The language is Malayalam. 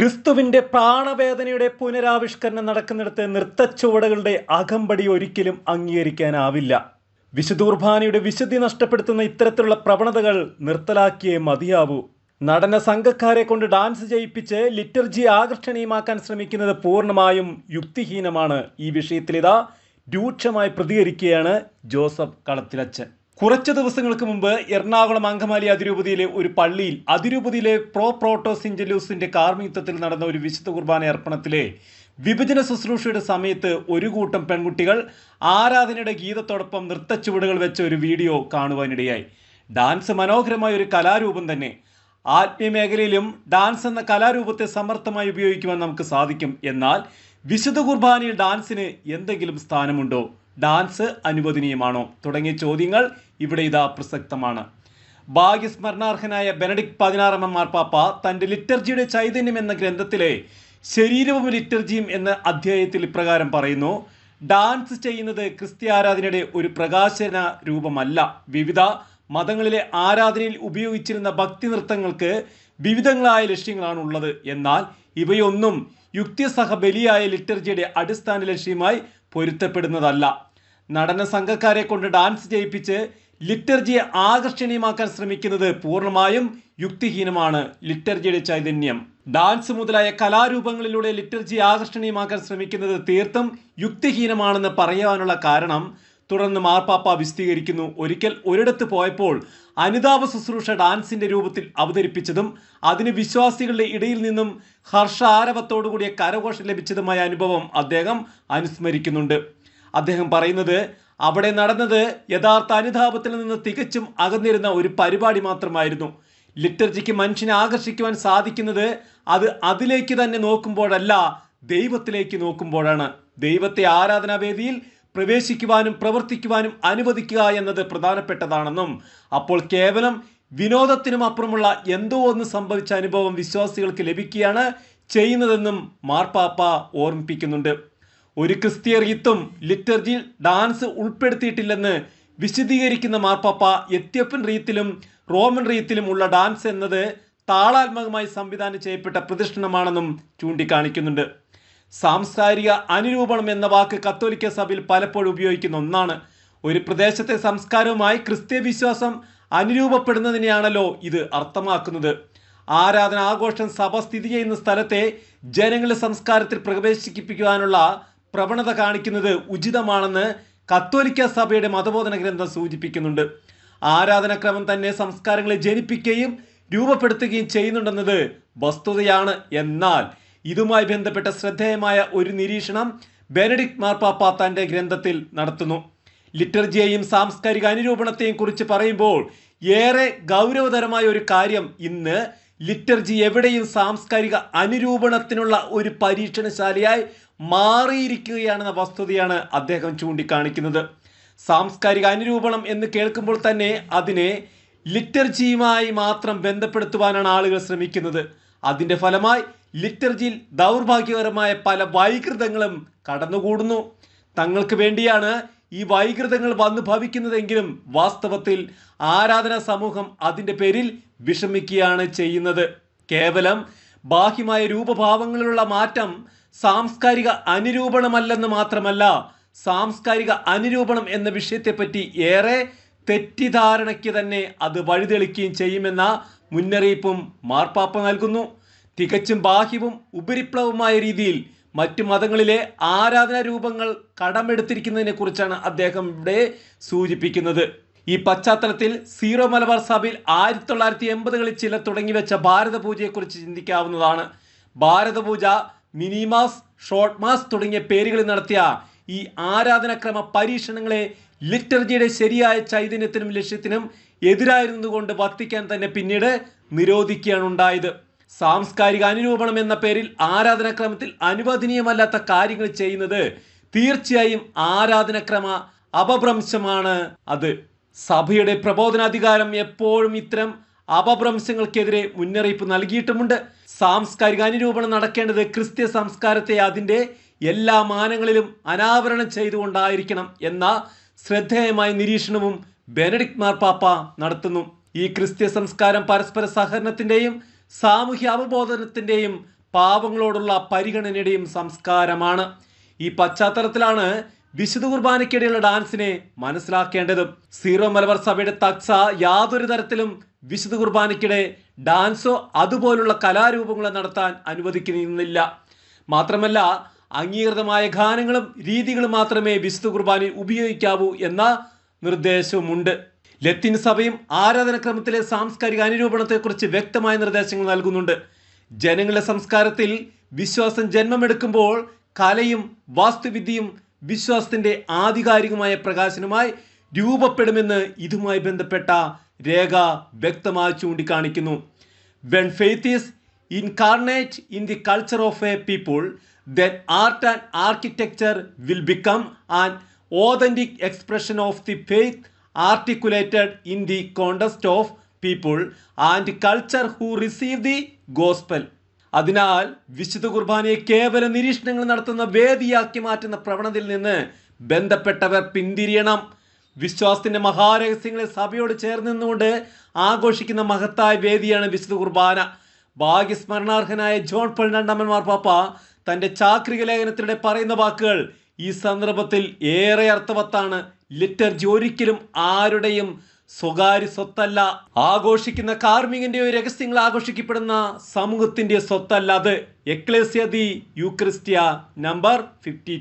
ക്രിസ്തുവിന്റെ പ്രാണവേദനയുടെ പുനരാവിഷ്കരണം നടക്കുന്നിടത്ത് നൃത്തച്ചുവടുകളുടെ അകമ്പടി ഒരിക്കലും അംഗീകരിക്കാനാവില്ല. വിശുദ്ധ കുർബാനയുടെ വിശുദ്ധി നഷ്ടപ്പെടുത്തുന്ന ഇത്തരത്തിലുള്ള പ്രവണതകൾ നിർത്തലാക്കിയേ മതിയാവൂ. നടന സംഘക്കാരെ കൊണ്ട് ഡാൻസ് ചെയ്യിപ്പിച്ച് ലിറ്റർജി ആകർഷണീയമാക്കാൻ ശ്രമിക്കുന്നത് പൂർണമായും യുക്തിഹീനമാണ്. ഈ വിഷയത്തിലിതാ രൂക്ഷമായി പ്രതികരിക്കുകയാണ് ജോസഫ് കളത്തിലച്ചൻ. കുറച്ച് ദിവസങ്ങൾക്ക് മുമ്പ് എറണാകുളം അങ്കമാലി അതിരൂപതയിലെ ഒരു പള്ളിയിൽ അതിരൂപതയിലെ പ്രോ പ്രോട്ടോ സിഞ്ചലൂസിന്റെ കാർമ്മികത്വത്തിൽ നടന്ന ഒരു വിശുദ്ധ കുർബാന അർപ്പണത്തിലെ വിഭജന ശുശ്രൂഷയുടെ സമയത്ത് ഒരു കൂട്ടം പെൺകുട്ടികൾ ആരാധനയുടെ ഗീതത്തോടൊപ്പം നൃത്തച്ചുവടുകൾ വെച്ച ഒരു വീഡിയോ കാണുവാനിടയായി. ഡാൻസ് മനോഹരമായ ഒരു കലാരൂപം തന്നെ. ആത്മീയ മേഖലയിലും ഡാൻസ് എന്ന കലാരൂപത്തെ സമർത്ഥമായി ഉപയോഗിക്കുവാൻ നമുക്ക് സാധിക്കും. എന്നാൽ വിശുദ്ധ കുർബാനയിൽ ഡാൻസിന് എന്തെങ്കിലും സ്ഥാനമുണ്ടോ? ഡാൻസ് അനുവദനീയമാണോ? തുടങ്ങിയ ചോദ്യങ്ങൾ ഇവിടെ ഇതാ പ്രസക്തമാണ്. ഭാഗ്യസ്മരണാർഹനായ ബെനഡിക് പതിനാറാമൻ മാർപ്പാപ്പ തന്റെ ലിറ്റർജിയുടെ ചൈതന്യം എന്ന ഗ്രന്ഥത്തിലെ ശരീരവും ലിറ്റർജിയും എന്ന അധ്യായത്തിൽ ഇപ്രകാരം പറയുന്നു ഡാൻസ് ചെയ്യുന്നത് ക്രിസ്ത്യ ആരാധനയുടെ ഒരു പ്രകാശന രൂപമല്ല. വിവിധ മതങ്ങളിലെ ആരാധനയിൽ ഉപയോഗിച്ചിരുന്ന ഭക്തി നൃത്തങ്ങൾക്ക് വിവിധങ്ങളായ ലക്ഷ്യങ്ങളാണ് ഉള്ളത്. എന്നാൽ ഇവയൊന്നും യുക്തിസഹബലിയായ ലിറ്റർജിയുടെ അടിസ്ഥാന ലക്ഷ്യമായി പൊരുത്തപ്പെടുന്നതല്ല. നടന സംഘക്കാരെ കൊണ്ട് ഡാൻസ് ചെയ്യിപ്പിച്ച് ലിറ്റർജിയെ ആകർഷണീയമാക്കാൻ ശ്രമിക്കുന്നത് പൂർണമായും യുക്തിഹീനമാണ് ലിറ്റർജിയുടെ ചൈതന്യം. ഡാൻസ് മുതലായ കലാരൂപങ്ങളിലൂടെ ലിറ്റർജി ആകർഷണീയമാക്കാൻ ശ്രമിക്കുന്നത് തീർത്തും യുക്തിഹീനമാണെന്ന് പറയാനുള്ള കാരണം തുടർന്ന് മാർപ്പാപ്പ വിശദീകരിക്കുന്നു. ഒരിക്കൽ ഒരിടത്ത് പോയപ്പോൾ അനിതാപ ശുശ്രൂഷ ഡാൻസിന്റെ രൂപത്തിൽ അവതരിപ്പിച്ചതും അതിന് വിശ്വാസികളുടെ ഇടയിൽ നിന്നും ഹർഷ ആരവത്തോടുകൂടിയ കരഘോഷം ലഭിച്ചതുമായ അനുഭവം അദ്ദേഹം അനുസ്മരിക്കുന്നുണ്ട്. അദ്ദേഹം പറയുന്നത് അവിടെ നടന്നത് യഥാർത്ഥ അനുതാപത്തിൽ നിന്ന് തികച്ചും അകന്നിരുന്ന ഒരു പരിപാടി മാത്രമായിരുന്നു. ലിറ്റർജിക്ക് മനുഷ്യനെ ആകർഷിക്കുവാൻ സാധിക്കുന്നത് അത് അതിലേക്ക് തന്നെ നോക്കുമ്പോഴല്ല ദൈവത്തിലേക്ക് നോക്കുമ്പോഴാണ്. ദൈവത്തെ ആരാധനാവേദിയിൽ പ്രവേശിക്കുവാനും പ്രവർത്തിക്കുവാനും അനുവദിക്കുക എന്നത് പ്രധാനപ്പെട്ടതാണെന്നും അപ്പോൾ കേവലം വിനോദത്തിനും അപ്പുറമുള്ള എന്തോ ഒന്ന് സംഭവിച്ച അനുഭവം വിശ്വാസികൾക്ക് ലഭിക്കുകയാണ് ചെയ്യുന്നതെന്നും മാർപ്പാപ്പ ഓർമ്മിപ്പിക്കുന്നുണ്ട്. ഒരു ക്രിസ്തീയ റീത്തും ലിറ്റർജിയിൽ ഡാൻസ് ഉൾപ്പെടുത്തിയിട്ടില്ലെന്ന് വിശദീകരിക്കുന്ന മാർപ്പാപ്പ എത്യോപ്യൻ റീത്തിലും റോമൻ റീത്തിലും ഉള്ള ഡാൻസ് എന്നത് താളാത്മകമായി സംവിധാനം ചെയ്യപ്പെട്ട പ്രദക്ഷിണമാണെന്നും ചൂണ്ടിക്കാണിക്കുന്നുണ്ട്. സാംസ്കാരിക അനുരൂപണം എന്ന വാക്ക് കത്തോലിക്ക സഭയിൽ പലപ്പോഴും ഉപയോഗിക്കുന്ന ഒന്നാണ്. ഒരു പ്രദേശത്തെ സംസ്കാരവുമായി ക്രിസ്ത്യ വിശ്വാസം അനുരൂപപ്പെടുന്നതിനെയാണല്ലോ ഇത് അർത്ഥമാക്കുന്നത്. ആരാധന ആഘോഷം സഭ സ്ഥിതി ചെയ്യുന്ന സ്ഥലത്തെ ജനങ്ങളുടെ സംസ്കാരത്തിൽ പ്രവേശിപ്പിക്കുവാനുള്ള പ്രവണത കാണിക്കുന്നത് ഉചിതമാണെന്ന് കത്തോലിക്ക സഭയുടെ മതബോധന ഗ്രന്ഥം സൂചിപ്പിക്കുന്നുണ്ട്. ആരാധനക്രമം തന്നെ സംസ്കാരങ്ങളെ ജനിപ്പിക്കുകയും രൂപപ്പെടുത്തുകയും ചെയ്യുന്നുണ്ടെന്നത് വസ്തുതയാണ്. എന്നാൽ ഇതുമായി ബന്ധപ്പെട്ട ശ്രദ്ധേയമായ ഒരു നിരീക്ഷണം ബെനഡിക് മാർപ്പാപ്പ തന്റെ ഗ്രന്ഥത്തിൽ നടത്തുന്നു. ലിറ്റർജിയെയും സാംസ്കാരിക അനുരൂപണത്തെയും കുറിച്ച് പറയുമ്പോൾ ഏറെ ഗൗരവതരമായ ഒരു കാര്യം ഇന്ന് ലിറ്റർജി എവിടെയും സാംസ്കാരിക അനുരൂപണത്തിനുള്ള ഒരു പരീക്ഷണശാലയായി മാറിയിരിക്കുകയാണെന്ന വസ്തുതയാണ് അദ്ദേഹം ചൂണ്ടിക്കാണിക്കുന്നത്. സാംസ്കാരിക അനുരൂപണം എന്ന് കേൾക്കുമ്പോൾ തന്നെ അതിനെ ലിറ്റർജിയുമായി മാത്രം ബന്ധപ്പെടുത്തുവാനാണ് ആളുകൾ ശ്രമിക്കുന്നത്. അതിന്റെ ഫലമായി ലിറ്റർജിയിൽ ദൗർഭാഗ്യകരമായ പല വൈകൃതങ്ങളും കടന്നുകൂടുന്നു. തങ്ങൾക്ക് വേണ്ടിയാണ് ഈ വൈകൃതങ്ങൾ വന്നു ഭവിക്കുന്നതെങ്കിലും വാസ്തവത്തിൽ ആരാധനാ സമൂഹം അതിന്റെ പേരിൽ വിഷമിക്കുകയാണ് ചെയ്യുന്നത്. കേവലം ബാഹ്യമായ രൂപഭാവങ്ങളിലുള്ള മാറ്റം സാംസ്കാരിക അനുരൂപണമല്ലെന്ന് മാത്രമല്ല സാംസ്കാരിക അനുരൂപണം എന്ന വിഷയത്തെപ്പറ്റി ഏറെ തെറ്റിദ്ധാരണയ്ക്ക് തന്നെ അത് വഴിതെളിക്കുകയും ചെയ്യുമെന്ന മുന്നറിയിപ്പും മാർപ്പാപ്പ നൽകുന്നു. തികച്ചും ബാഹ്യവും ഉപരിപ്ലവമായ രീതിയിൽ മറ്റു മതങ്ങളിലെ ആരാധനാ രൂപങ്ങൾ കടമെടുത്തിരിക്കുന്നതിനെ കുറിച്ചാണ് അദ്ദേഹം ഇവിടെ സൂചിപ്പിക്കുന്നത്. ഈ പശ്ചാത്തലത്തിൽ സീറോ മലബാർ സഭയിൽ ആയിരത്തി തൊള്ളായിരത്തി എൺപതുകളിൽ ചില തുടങ്ങിവെച്ച ഭാരത പൂജയെക്കുറിച്ച് ചിന്തിക്കാവുന്നതാണ്. ഭാരതപൂജ മിനിമാസ് ഷോർട്ട് മാസ് തുടങ്ങിയ പേരുകളിൽ നടത്തിയ ഈ ആരാധനാക്രമ പരീക്ഷണങ്ങളെ ലിറ്റർജിയുടെ ശരിയായ ചൈതന്യത്തിനും ലക്ഷ്യത്തിനും എതിരായിരുന്നതുകൊണ്ട് വത്തിക്കാൻ തന്നെ പിന്നീട് നിരോധിക്കുകയാണ് ഉണ്ടായത്. സാംസ്കാരിക അനുരൂപണം എന്ന പേരിൽ ആരാധനാക്രമത്തിൽ അനുവദനീയമല്ലാത്ത കാര്യങ്ങൾ ചെയ്യുന്നത് തീർച്ചയായും ആരാധനക്രമ അപഭ്രംശമാണ്. അത് സഭയുടെ പ്രബോധനാധികാരം എപ്പോഴും ഇത്തരം അപഭ്രംശങ്ങൾക്കെതിരെ മുന്നറിയിപ്പ് നൽകിയിട്ടുമുണ്ട്. സാംസ്കാരിക അനുരൂപണം നടക്കേണ്ടത് ക്രിസ്ത്യ സംസ്കാരത്തെ അതിന്റെ എല്ലാ മാനങ്ങളിലും അനാവരണം ചെയ്തുകൊണ്ടായിരിക്കണം എന്ന ശ്രദ്ധേയമായ നിരീക്ഷണവും ബെനഡിക്ട് മാർപ്പാപ്പ നടത്തുന്നു. ഈ ക്രിസ്ത്യ സംസ്കാരം പരസ്പര സഹകരണത്തിന്റെയും സാമൂഹ്യ അവബോധനത്തിന്റെയും പാവങ്ങളോടുള്ള പരിഗണനയുടെയും സംസ്കാരമാണ്. ഈ പശ്ചാത്തലത്തിലാണ് വിശുദ്ധ കുർബാനയ്ക്കിടെയുള്ള ഡാൻസിനെ മനസ്സിലാക്കേണ്ടത്. സീറോ മലബാർ സഭയുടെ തക്സ യാതൊരു തരത്തിലും വിശുദ്ധ കുർബാനയ്ക്കിടെ ഡാൻസോ അതുപോലുള്ള കലാരൂപങ്ങളോ നടത്താൻ അനുവദിക്കുന്നില്ല. മാത്രമല്ല അംഗീകൃതമായ ഗാനങ്ങളും രീതികളും മാത്രമേ വിശുദ്ധ കുർബാനയിൽ ഉപയോഗിക്കാവൂ എന്ന നിർദ്ദേശവുമുണ്ട്. ലത്തീൻ സഭയും ആരാധനക്രമത്തിലെ സാംസ്കാരിക അനുരൂപണത്തെക്കുറിച്ച് വ്യക്തമായ നിർദ്ദേശങ്ങൾ നൽകുന്നുണ്ട്. ജനങ്ങളുടെ സംസ്കാരത്തിൽ വിശ്വാസം ജന്മമെടുക്കുമ്പോൾ കലയും വാസ്തുവിദ്യയും വിശ്വാസത്തിന്റെ ആധികാരികമായ പ്രകാശനമായി രൂപപ്പെടുമെന്ന് ഇതുമായി ബന്ധപ്പെട്ട രേഖ വ്യക്തമായി ചൂണ്ടിക്കാണിക്കുന്നു. When faith is incarnate in the culture of a people then art and architecture will become an authentic expression of the faith articulated in the context of people and culture who receive the gospel. അതിനാൽ വിശുദ്ധ കുർബാനയെ കേവല നിരീക്ഷണങ്ങൾ നടത്തുന്ന വേദിയാക്കി മാറ്റുന്ന പ്രവണതയിൽ നിന്ന് ബന്ധപ്പെട്ടവർ പിന്തിരിയണം. വിശ്വാസത്തിന്റെ മഹാരഹസ്യങ്ങളെ സഭയോട് ചേർന്ന് നിന്നുകൊണ്ട് ആഘോഷിക്കുന്ന മഹത്തായ വേദിയാണ് വിശുദ്ധ കുർബാന. ഭാഗ്യസ്മരണാർഹനായ ജോൺ പോൾ രണ്ടാമൻ മാർപ്പാപ്പ തന്റെ ചാക്രിക ലേഖനത്തിലൂടെ പറയുന്ന വാക്കുകൾ ഈ സന്ദർഭത്തിൽ ഏറെ അർത്ഥവത്താണ് ലിറ്റർജി ഒരിക്കലും ആരുടെയും സ്വകാര്യ സ്വത്തല്ല. ആഘോഷിക്കുന്ന കാർമികന്റെ രഹസ്യങ്ങൾ ആഘോഷിക്കപ്പെടുന്ന സമൂഹത്തിന്റെ സ്വത്തല്ല അത്. എക്ലേസ്യതി യൂക്രിസ്റ്റിയ നമ്പർ ഫിഫ്റ്റി